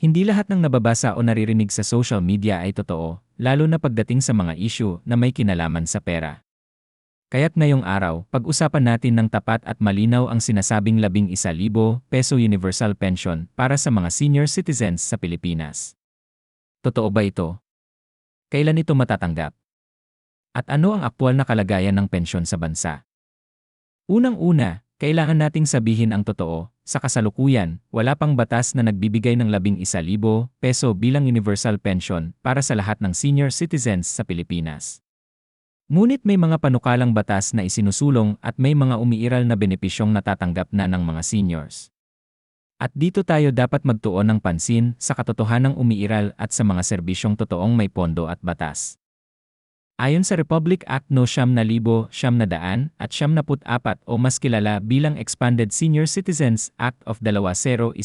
Hindi lahat ng nababasa o naririnig sa social media ay totoo, lalo na pagdating sa mga issue na may kinalaman sa pera. Kaya't ngayong araw, pag-usapan natin ng tapat at malinaw ang sinasabing 11,000 peso universal pension para sa mga senior citizens sa Pilipinas. Totoo ba ito? Kailan ito matatanggap? At ano ang aktwal na kalagayan ng pensyon sa bansa? Unang-una, kailangan nating sabihin ang totoo, sa kasalukuyan, wala pang batas na nagbibigay ng 11,000 peso bilang universal pension para sa lahat ng senior citizens sa Pilipinas. Ngunit may mga panukalang batas na isinusulong at may mga umiiral na benepisyong natatanggap na ng mga seniors. At dito tayo dapat magtuon ng pansin sa katotohanang umiiral at sa mga serbisyong totoong may pondo at batas. Ayon sa Republic Act No Siyam na Libo, Siyam na Daan at Siyam na Put Apat o mas kilala bilang Expanded Senior Citizens Act of 2010,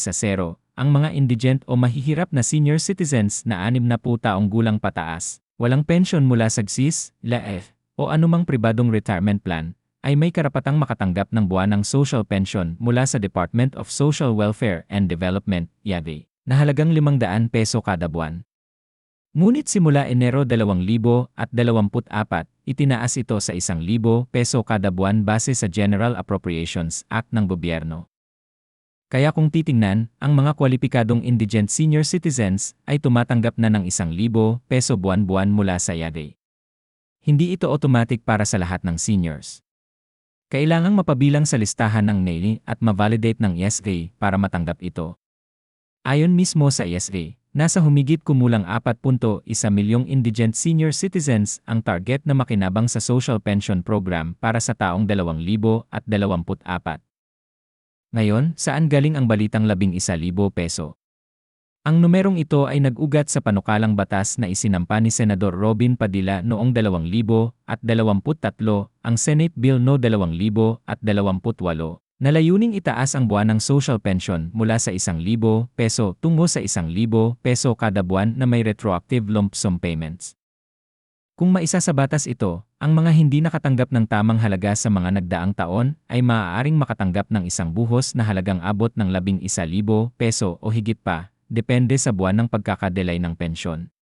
ang mga indigent o mahihirap na senior citizens na anim na po taong gulang pataas, walang pensyon mula sa GSIS, LAF, o anumang pribadong retirement plan, ay may karapatang makatanggap ng buwanang social pension mula sa Department of Social Welfare and Development, YAVE, na halagang 500 peso kada buwan. Ngunit simula Enero 2024, itinaas ito sa 1,000 peso kada buwan base sa General Appropriations Act ng gobyerno. Kaya kung titingnan, ang mga kwalipikadong indigent senior citizens ay tumatanggap na ng 1,000 peso buwan-buwan mula sa YADE. Hindi ito automatic para sa lahat ng seniors. Kailangang mapabilang sa listahan ng NAILI at ma-validate ng ESA para matanggap ito. Ayon mismo sa ESA, Nasa humigit kumulang 4.1 milyong indigent senior citizens ang target na makinabang sa social pension program para sa taong 2024. Ngayon, saan galing ang balitang 11,000 peso? Ang numerong ito ay nag-ugat sa panukalang batas na isinampa ni Senador Robin Padilla noong 2023, ang Senate Bill No 2028, na layuning itaas ang buwan ng social pension mula sa 1,000 peso tungo sa 1,000 peso kada buwan na may retroactive lump sum payments. Kung maisa sa batas ito, ang mga hindi nakatanggap ng tamang halaga sa mga nagdaang taon ay maaaring makatanggap ng isang buhos na halagang abot ng 11,000 peso o higit pa, depende sa buwan ng pagkakadelay ng pensyon.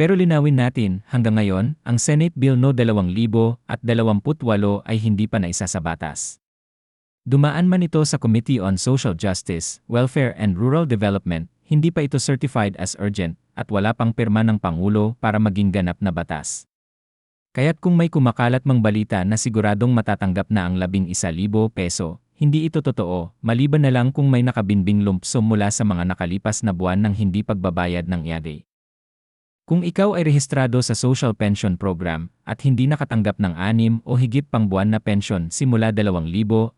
Pero linawin natin, hanggang ngayon, ang Senate Bill No 2028 ay hindi pa naisa sa batas. Dumaan man ito sa Committee on Social Justice, Welfare and Rural Development, hindi pa ito certified as urgent at wala pang pirma ng Pangulo para maging ganap na batas. Kaya't kung may kumakalat mang balita na siguradong matatanggap na ang 11,000 peso, hindi ito totoo, maliban na lang kung may nakabinbing lump sum mula sa mga nakalipas na buwan ng hindi pagbabayad ng IADE. Kung ikaw ay rehistrado sa Social Pension Program at hindi nakatanggap ng anim o higit pang buwan na pensyon simula 2023,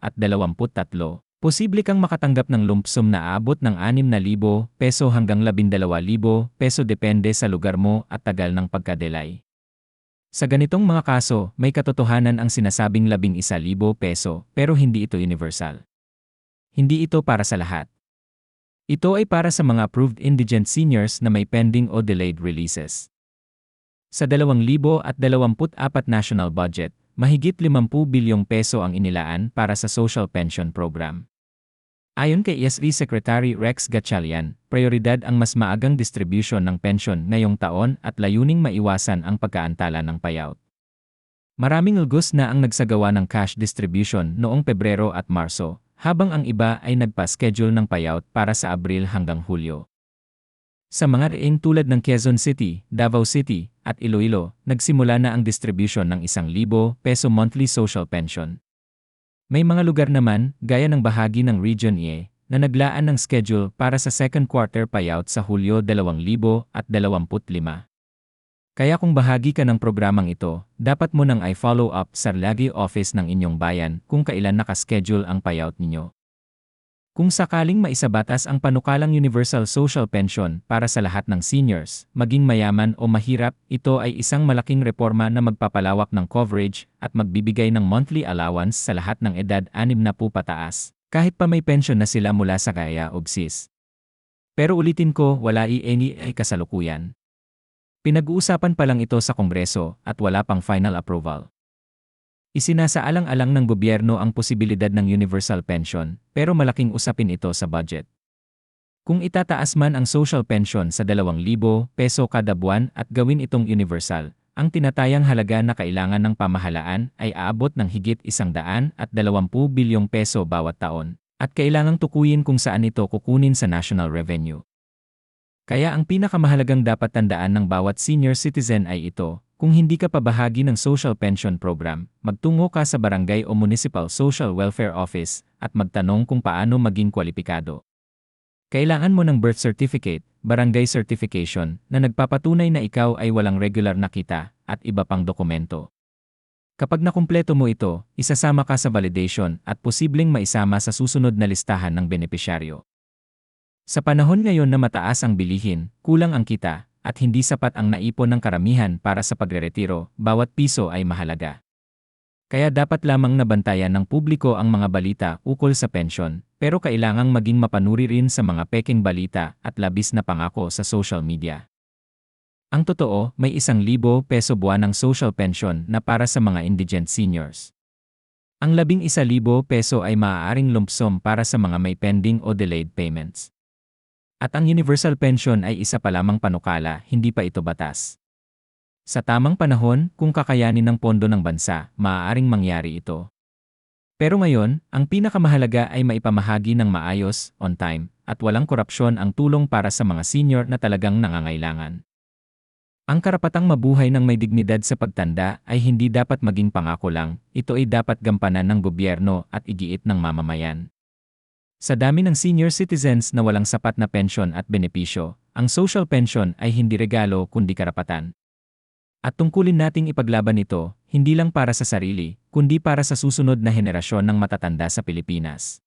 posible kang makatanggap ng lump sum na aabot ng 6,000 peso hanggang 12,000 peso depende sa lugar mo at tagal ng pagkadelay. Sa ganitong mga kaso, may katotohanan ang sinasabing 11,000 peso pero hindi ito universal. Hindi ito para sa lahat. Ito ay para sa mga approved indigent seniors na may pending o delayed releases. Sa 2024 national budget, mahigit 50 bilyong peso ang inilaan para sa social pension program. Ayon kay ESRI Secretary Rex Gatchalian, prioridad ang mas maagang distribution ng pension ngayong taon at layuning maiwasan ang pagkaantala ng payout. Maraming lugos na ang nagsagawa ng cash distribution noong Pebrero at Marso, habang ang iba ay nagpa-schedule ng payout para sa Abril hanggang Hulyo. Sa mga reing tulad ng Quezon City, Davao City, at Iloilo, nagsimula na ang distribution ng 1,000 peso monthly social pension. May mga lugar naman, gaya ng bahagi ng Region E, na naglaan ng schedule para sa second quarter payout sa Hulyo 2025. Kaya kung bahagi ka ng programang ito, dapat mo nang i-follow up sa Lagi Office ng inyong bayan kung kailan nakaschedule ang payout ninyo. Kung sakaling maisabatas ang panukalang Universal Social Pension para sa lahat ng seniors, maging mayaman o mahirap, ito ay isang malaking reforma na magpapalawak ng coverage at magbibigay ng monthly allowance sa lahat ng edad 60 na po pataas, kahit pa may pension na sila mula sa kaya o BSIS. Pero ulitin ko, wala i-any ay kasalukuyan. Pinag-uusapan pa lang ito sa Kongreso at wala pang final approval. Isinasaalang-alang ng gobyerno ang posibilidad ng universal pension, pero malaking usapin ito sa budget. Kung itataas man ang social pension sa 2,000 peso kada buwan at gawin itong universal, ang tinatayang halaga na kailangan ng pamahalaan ay aabot ng higit 120 bilyong peso bawat taon, at kailangang tukuyin kung saan ito kukunin sa national revenue. Kaya ang pinakamahalagang dapat tandaan ng bawat senior citizen ay ito, kung hindi ka pa bahagi ng social pension program, magtungo ka sa barangay o municipal social welfare office at magtanong kung paano maging kwalipikado. Kailangan mo ng birth certificate, barangay certification, na nagpapatunay na ikaw ay walang regular na kita, at iba pang dokumento. Kapag nakumpleto mo ito, isasama ka sa validation at posibleng maisama sa susunod na listahan ng benepisyaryo. Sa panahon ngayon na mataas ang bilihin, kulang ang kita, at hindi sapat ang naipon ng karamihan para sa pagreretiro, bawat piso ay mahalaga. Kaya dapat lamang nabantayan ng publiko ang mga balita ukol sa pensyon, pero kailangang maging mapanuri rin sa mga peking balita at labis na pangako sa social media. Ang totoo, may isang libo peso buwan ng social pension na para sa mga indigent seniors. Ang labing isa libo peso ay maaaring lump sum para sa mga may pending o delayed payments. At ang universal pension ay isa pa lamang panukala, hindi pa ito batas. Sa tamang panahon, kung kakayanin ng pondo ng bansa, maaaring mangyari ito. Pero ngayon, ang pinakamahalaga ay maipamahagi ng maayos, on time, at walang korupsyon ang tulong para sa mga senior na talagang nangangailangan. Ang karapatang mabuhay ng may dignidad sa pagtanda ay hindi dapat maging pangako lang, ito ay dapat gampanan ng gobyerno at igiit ng mamamayan. Sa dami ng senior citizens na walang sapat na pensyon at benepisyo, ang social pension ay hindi regalo kundi karapatan. At tungkulin nating ipaglaban ito, hindi lang para sa sarili, kundi para sa susunod na henerasyon ng matatanda sa Pilipinas.